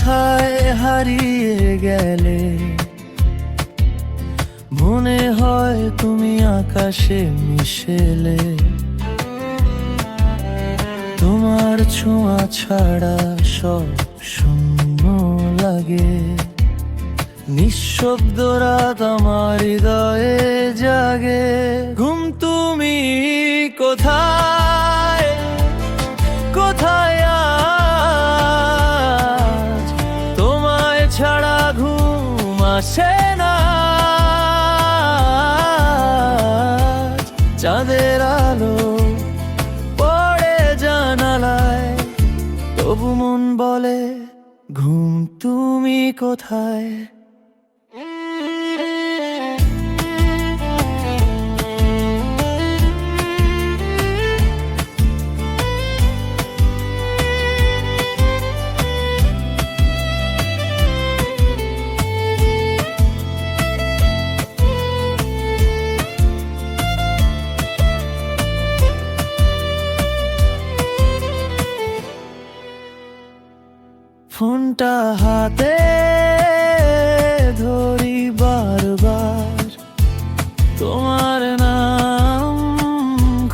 হারিয়ে গেলে? মনে হয় তুমি আকাশে মিশেলে। তোমার ছোঁয়া ছাড়া সব শূন্য লাগে। নিঃশব্দ রাত আমার হৃদয়ে জাগে। তবু মন বলে ঘুম তুমি কোথায়? ফোনটা হাতে ধরি বারবার। তোমার নাম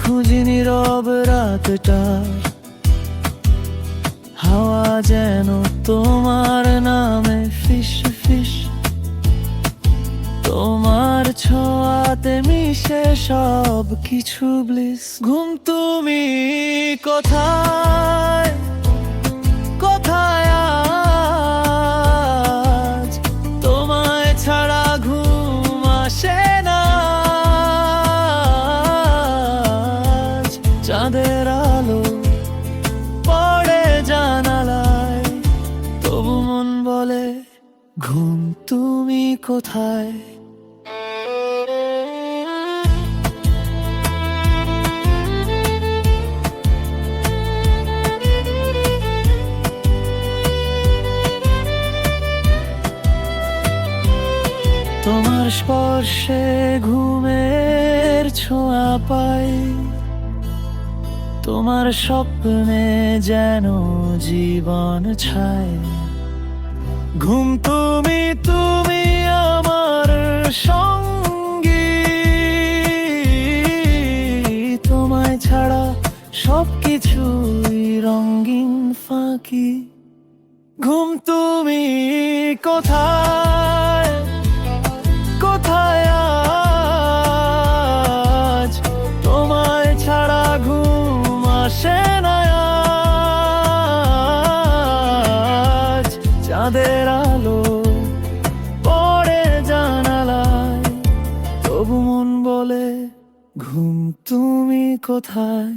খুঁজি নীরব রাতটার। হাওয়া যেন তোমার নামে ফিস ফিস। তোমার ছোঁয়াতে মিশে সব কিছু ব্লিস। ঘুম তুমি কোথায়? কোথায়? তোমার স্পর্শে ঘুমের ছোঁয়া পাই। তোমার স্বপ্নে যেন জীবন ছায়। ঘুম তুমি সবকিছুই রঙিন, ফাঁকি। ঘুম তুমি কোথায়? কোথায় আজ? তোমায় ছাড়া ঘুম আসে না আজ। চাঁদের আলো পড়ে জানালায়, তবু মন বলে, ঘুম তুমি কোথায়?